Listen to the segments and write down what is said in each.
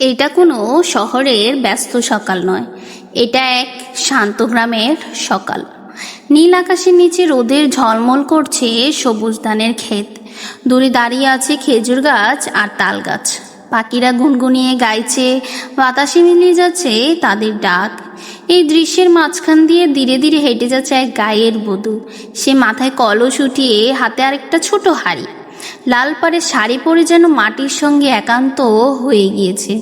এটা কোনো শহরের ব্যস্ত সকাল নয়। এটা এক শান্ত গ্রামের সকাল। নীল আকাশের নিচে রোদের ঝলমল করছে সবুজ ধানের ক্ষেত। দূরে দাঁড়িয়ে আছে খেজুর গাছ আর তাল গাছ। পাখিরা গুনগুনিয়ে গাইছে, বাতাসে মিলিয়ে যাচ্ছে তাদের ডাক। এই দৃশ্যের মাঝখান দিয়ে ধীরে ধীরে হেঁটে যাচ্ছে এক গায়ের বধূ। সে মাথায় কলস উঠিয়ে হাতে আরেকটা ছোট হাড়ি। লাল পাড়ে শাড়ি পরে যেন মাটির সঙ্গে একান্ত হয়ে গিয়েছে।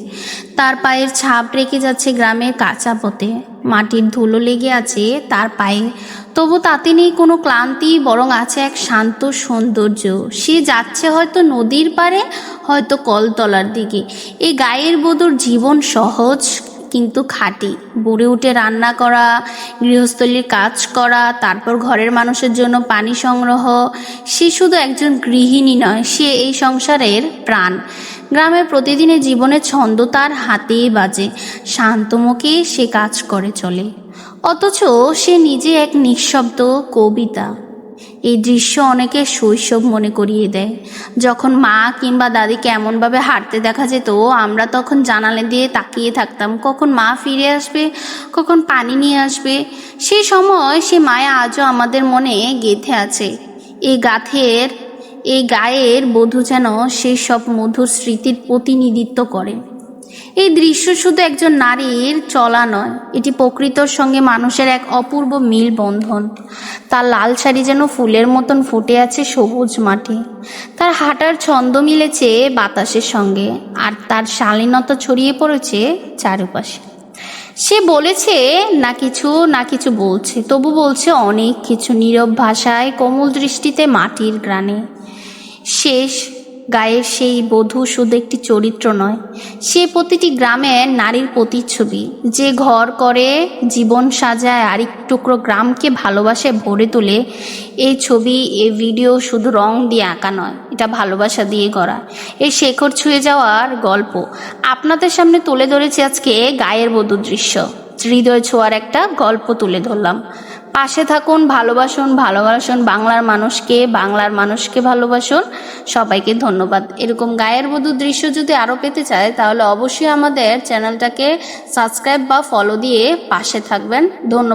তার পায়ের ছাপ রেখে যাচ্ছে গ্রামের কাঁচা পথে। মাটির ধুলো লেগে আছে তার পায়ে। তবু তাতে নেই কোনো ক্লান্তি, বরং আছে এক শান্ত সৌন্দর্য। সে যাচ্ছে হয়তো নদীর পাড়ে, হয়তো কলতলার দিকে। এই গায়ের বধুর জীবন সহজ, কিন্তু খাঁটি। বুড়ে উঠে রান্না করা গৃহস্থলীর কাজ করা, তারপর ঘরের মানুষের জন্য পানি সংগ্রহ। সে শুধু একজন গৃহিণী নয়, সে এই সংসারের প্রাণ। গ্রামের প্রতিদিনের জীবনের ছন্দ তার হাতেই বাজে, শান্ত শান্তমুখে সে কাজ করে চলে। অথচ সে নিজে এক নিঃশব্দ কবিতা। এই দৃশ্য অনেকে শৈশব মনে করিয়ে দেয়। যখন মা কিংবা দাদিকে এমনভাবে হাঁটতে দেখা যেত, আমরা তখন জানালে দিয়ে তাকিয়ে থাকতাম, কখন মা ফিরে আসবে, কখন পানি নিয়ে আসবে। সেই সময় সে মায়া আজও আমাদের মনে গেঁথে আছে। এই গাথের, এই গায়ের বধূ যেন সেই সব মধুর স্মৃতির প্রতিনিধিত্ব করে এই দৃশ্য শুধু একজন নারীর চলা নয়, এটি প্রকৃতর সঙ্গে মানুষের এক অপূর্ব মিল বন্ধন। তার লাল শাড়ি যেন ফুলের মতন ফুটে আছে সবুজ মাঠে। তার হাঁটার ছন্দ মিলেছে বাতাসের সঙ্গে, আর তার শালীনতা ছড়িয়ে পড়েছে চারপাশে। সে বলেছে, না কিছু না কিছু বলছে। তবু বলছে, অনেক কিছু। নীরব ভাষায় কোমল দৃষ্টিতে মাটির গ্রানে। শেষ গায়ের সেই বধূ শুধু একটি চরিত্র নয়, সে প্রতিটি গ্রামের নারীর প্রতিচ্ছবি। যে ঘর করে জীবন সাজায় আরেক টুকরো গ্রামকে ভালোবাসে ভরে তোলে, এই ছবি, এই ভিডিও শুধু রং দিয়ে আঁকা নয়, এটা ভালোবাসা দিয়ে গড়া। এই শেখর ছুঁয়ে যাওয়ার গল্প আপনাদের সামনে তুলে ধরেছি আজকে গায়ের বধূ দৃশ্য। হৃদয় ছোঁয়ার একটা গল্প তুলে ধরলাম। পাশে থাকুন, ভালোবাসুন ভালোবাসুন বাংলার মানুষকে বাংলার মানুষকে ভালোবাসুন। সবাইকে ধন্যবাদ। এরকম গায়ের বধূ দৃশ্য যদি আরও পেতে চায়, তাহলে অবশ্যই আমাদের চ্যানেলটাকে সাবস্ক্রাইব বা ফলো দিয়ে পাশে থাকবেন। ধন্যবাদ।